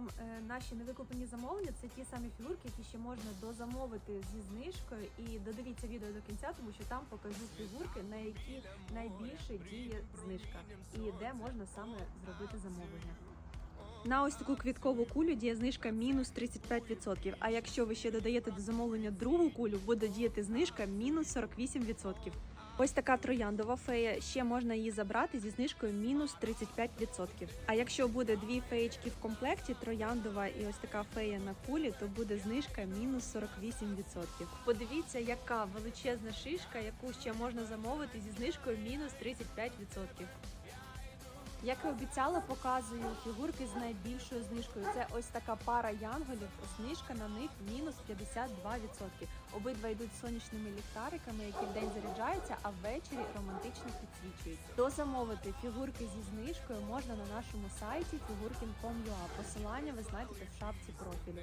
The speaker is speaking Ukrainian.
вам е, наші невикуплені замовлення. Це ті самі фігурки, які ще можна дозамовити зі знижкою. І додивіться відео до кінця, тому що там покажу фігурки, на які найбільше діє знижка, і де можна саме зробити замовлення. На ось таку квіткову кулю діє знижка мінус 35%. А якщо ви ще додаєте до замовлення другу кулю, буде діяти знижка мінус 48%. Ось така трояндова фея. Ще можна її забрати зі знижкою мінус 35%. А якщо буде дві феєчки в комплекті, трояндова і ось така фея на кулі, то буде знижка мінус 48%. Подивіться, яка величезна шишка, яку ще можна замовити зі знижкою мінус 35%. Як і обіцяла, показую фігурки з найбільшою знижкою. Це ось така пара янголів. Знижка на них мінус 52%. Обидва йдуть сонячними ліхтариками, які вдень заряджаються, а ввечері романтично підсвічують. Дозамовити фігурки зі знижкою можна на нашому сайті figurkin.com.ua. Посилання ви знайдете в шапці профілю.